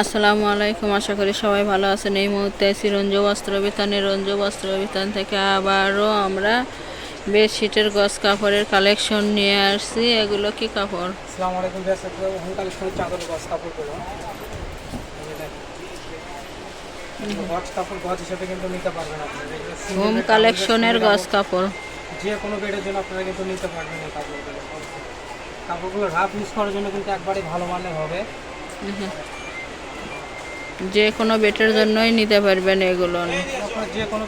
আসসালামু আলাইকুম আশা করি সবাই ভালো আছেন। এই মুহূর্তে আছি রঞ্জু বস্ত্র বিতানে। রঞ্জু বস্ত্র বিতান থেকে আবারও আমরা বেডশিটের গস কাপড়ের কালেকশন নিয়ে আসছি। এগুলো কি কাপড়? আসসালামু আলাইকুম কালেকশনের চাদর গজ কাপড় হোম কালেকশনের গস কাপড়। যে কোনো বেডের জন্য আপনারা কিন্তু নিতে পারবেন এই কাপড়গুলো। কাপড়গুলো রাফ ইউজ করার জন্য কিন্তু একবারে ভালো মানের হবে। যে কোনো বেটের জন্যই নিতে পারবেন এগুলো। আপনারা যে কোনো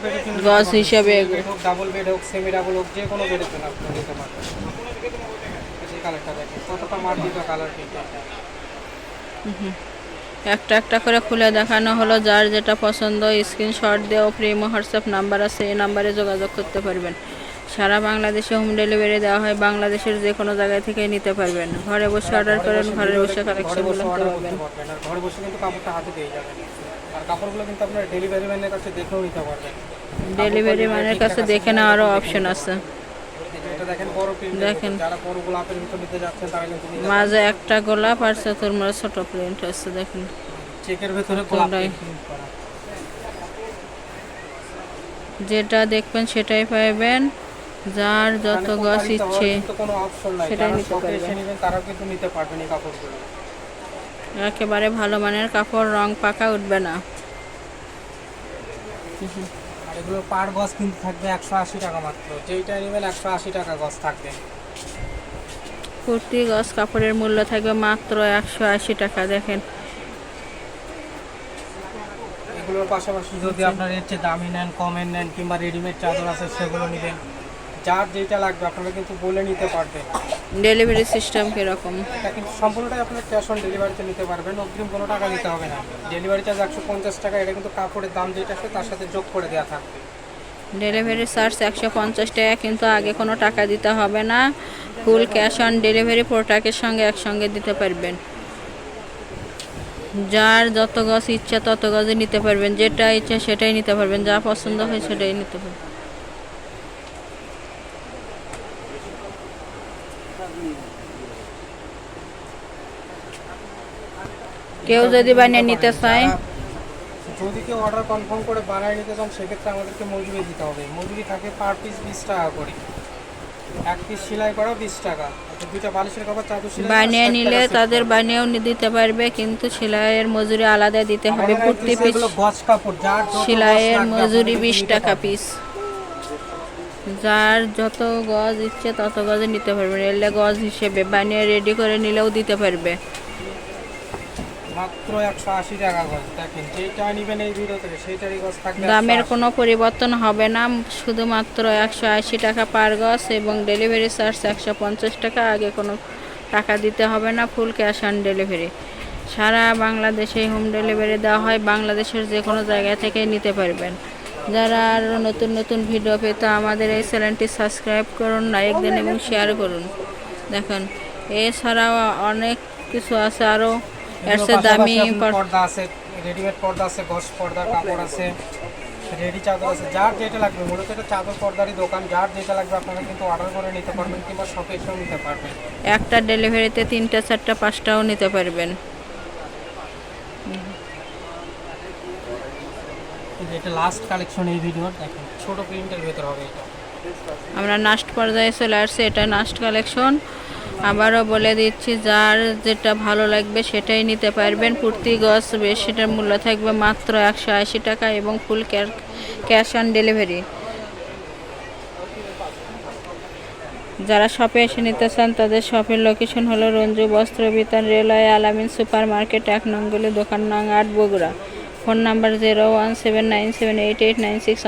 গজ হিসাবে ডাবল বেড হোক সেমি ডাবল হোক যে কোনো বেডের জন্য আপনারা নিতে পারবেন। কালারটা দেখেন কতটা মার্জিত কালার কিন্তু একটা একটা করে খুলে দেখানো হলো যার যেটা পছন্দ স্ক্রিনশট দিয়েও প্রিম হোয়াটসঅ্যাপ নাম্বার আছে এই নাম্বারে যোগাযোগ করতে পারবেন। সারা বাংলাদেশে হোম ডেলিভারি দেওয়া হয়। বাংলাদেশের যে কোনো জায়গায় থেকে নিতে পারবেন। ঘরে বসে অর্ডার করেন ঘরে বসে কালেকশনগুলো নিতে পারবেন। আর ঘরে বসে কিন্তু কাপড়টা হাতে পেয়ে যাবেন। আর কাপড়গুলো কিন্তু আপনার ডেলিভারি ম্যানের কাছে দেখেও নিতে পারবেন। ডেলিভারি ম্যানের কাছে দেখে নেওয়ারও অপশন আছে। এটা দেখেন বড় প্রিন্ট দেখেন। যারা বড় গোলাপের ভিতর নিতে যাচ্ছেন তারা কিন্তু মাঝে একটা গোলাপ আর চতুর্মার ছোট প্রিন্ট আছে দেখেন। চেকের ভেতরে যেটা দেখবেন সেটাই পাইবেন। যার যত প্রতারিত হওয়ার ইচ্ছে কোনো অপশন নাই। সেটাই নিতে পারবেন। কিন্তু নিতে পারবেন এই কাপড়গুলো। একেবারে ভালো মানের কাপড় রং পাকা উঠবে না। এগুলো পার গজ কিন্তু থাকবে একশো আশি টাকা মাত্র। যেইটা নেবেন একশো আশি টাকা গজ থাকবে। কুর্তি গজ কাপড়ের মূল্য থাকবে মাত্র একশো আশি টাকা দেখেন। এগুলোর পাশাপাশি যদি আপনার এর চেয়ে দামি নেন কমের নেন কিংবা রেডিমেড চাদর আছে সেগুলো নেবেন। যার যেটা লাগবে আপনারা কিন্তু বলে নিতে পারবেন। ডেলিভারি সিস্টেম কীরকম? এটা কিন্তু সম্পূর্ণটাই আপনারা ক্যাশ অন ডেলিভারিতে নিতে পারবেন অগ্রিম কোনো টাকা দিতে হবে না। ডেলিভারি চার্জ একশো পঞ্চাশ টাকা এটা কিন্তু কাপড়ের দাম যেটা আছে তার সাথে যোগ করে দেওয়া থাকবে। ডেলিভারি চার্জ একশো পঞ্চাশ টাকা কিন্তু আগে কোনো টাকা দিতে হবে না। ফুল ক্যাশ অন ডেলিভারি প্রোডাক্টের সঙ্গে একসঙ্গে দিতে পারবেন। যার যত গজ ইচ্ছা তত গজে নিতে পারবেন যেটা ইচ্ছা সেটাই নিতে পারবেন যা পছন্দ হয় সেটাই নিতে পারবেন। কেউ যদি বানিয়ে নিতে চায়। যদি কেউ অর্ডার কনফার্ম করে বানায় নিতে চান সেক্ষেত্রে আমাদেরকে মজুরি দিতে হবে। মজুরি থাকে পার পিস বিশ টাকা করে। এক পিস সেলাই করা বিশ টাকা। দুইটা বালিশের কাপড় চাদর সেলাই বানিয়ে নিলে তাদের বানিয়েও দিতে পারবে কিন্তু সেলাইয়ের মজুরি আলাদা দিতে হবে। প্রতি পিস গজ কাপড় যার যত সেলাইয়ের মজুরি বিশ টাকা পিস যার যত গজ ইচ্ছে তত গজে নিতে পারবেন এলে গজ হিসেবে বানিয়ে রেডি করে নিলেও দিতে পারবে। দামের 180 কোনো পরিবর্তন হবে না, শুধুমাত্র একশো আশি টাকা পার গজ এবং ডেলিভারি চার্জ একশো পঞ্চাশ টাকা, আগে কোনো টাকা দিতে হবে না ফুল ক্যাশ অন ডেলিভারি সারা বাংলাদেশে হোম ডেলিভারি দেওয়া হয়, বাংলাদেশের যে কোনো জায়গা থেকে নিতে পারবেন। যারা আরও নতুন নতুন ভিডিও পেতে আমাদের এই চ্যানেলটি সাবস্ক্রাইব করুন লাইক দিন এবং শেয়ার করুন। দেখেন, এছাড়াও অনেক কিছু আছে আরও এর দামি পর্দা আছে রেডিমেড পর্দা আছে গজ পর্দার কাপড় আছে রেডি চাদর আছে যার যেটা লাগবে মূলত এটা চাদর পর্দারই দোকান যার যেটা লাগবে আপনারা কিন্তু অর্ডার করে নিতে পারবেন কিংবা শপে এসেও নিতে পারবেন। একটা ডেলিভারিতে তিনটা চারটা পাঁচটাও নিতে পারবেন। এটা লাস্ট কালেকশন এই ভিডিওর দেখেন ছোট প্রিন্টের ভেতর হবে এটা। আমরা নাস্ট পর্যায়ে চলে আসছি এটা নাস্ট কালেকশন আবারও বলে দিচ্ছি, যার যেটা ভালো লাগবে সেটাই নিতে পারবেন। প্রতি গছ বেশ, সেটার মূল্য থাকবে মাত্র একশো আশি টাকা এবং ফুল ক্যাশ অন ডেলিভারি। যারা শপে এসে নিতে চান, তাদের শপের লোকেশন হলো Ranju Bastra Bitan railway, Alamin super market এক নঙ্গলি দোকান নং আট, Bogura. Phone number zero one seven nine seven eight eight nine six